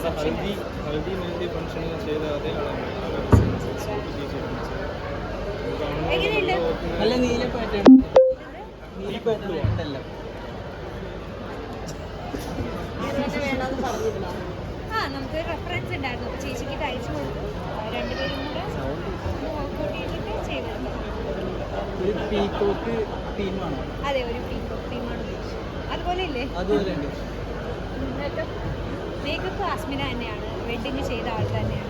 Haldi mehndi function ചെയ്ത അതേ ആളാണ്. നല്ല നീല പാറ്റേൺ നീല പാറ്റേൺ ഇതല്ല ആ നമുക്ക് റെഫറൻസ് ഉണ്ടായിരുന്നു. ചേച്ചിക്ക് കൊടുത്തു. രണ്ടുപേരും കൂടെ ഒരു പീക്കോക്ക് തീമാണോ അതെ ഒരു പീക്കോ ക്രീമാണ് ഉദ്ദേശിച്ചത് അതുപോലെ ഇല്ലേ അതുപോലെ ഉണ്ട് മേക്കപ്പ് അസ്മിന തന്നെയാണ്. വെഡിങ് ചെയ്ത ആൾ തന്നെയാണ്.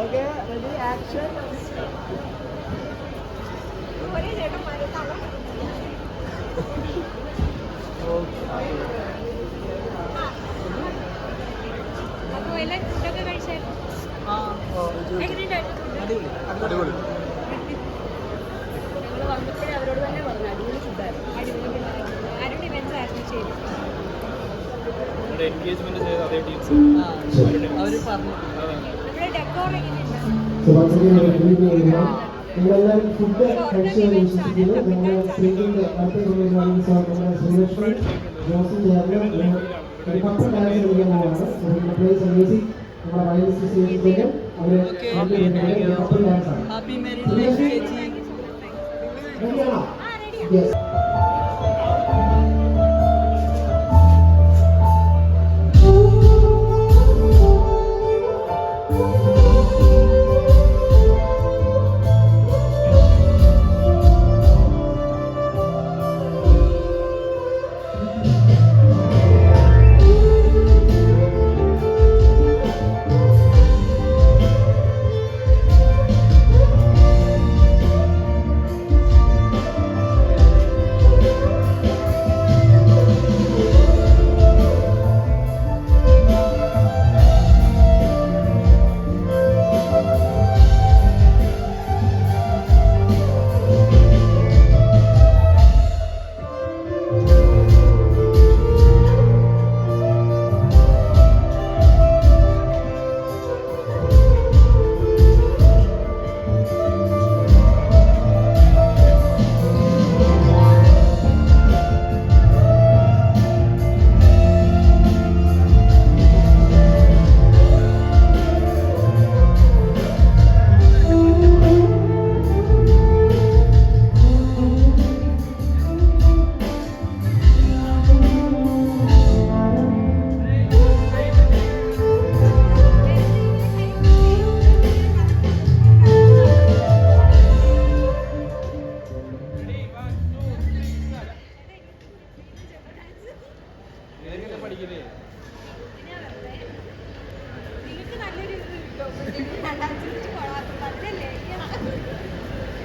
ഓക്കെ റെഡി കറങ്ങോ അടിപൊളി വന്നപ്പോഴേ അവരോട് തന്നെ പറഞ്ഞു അടിപൊളി ഫുഡായിരുന്നു. അടിപൊളി അരുൺ ഇവൻസ് ആയിരുന്നു നമ്മുടെ എൻഗേജ്മെന്റ് ചെയ്ത അതേ ടീംസ് ആ അവർ പറഞ്ഞു. നമ്മുടെ ഡെക്കോർ എങ്ങനെയുണ്ട്? നിങ്ങളെല്ലാവരും ഫുഡ് കഴിച്ചു വിശ്വസിക്കുന്നു നിങ്ങൾ സ്ത്രീകളുടെ അടുത്ത നമ്മുടെ ശ്രീലക്ഷ്മി ജോസും ചേർന്ന് ഒരു പത്ത് ഡാൻസ് കളിക്കാൻ പ്ലേസ് മ്യൂസിക് നമ്മുടെ വയലിസ്റ്റ് സ്റ്റേജിലേക്ക് അവർ പത്ത് ഡാൻസ് ആണ് യെസ് Спасибо.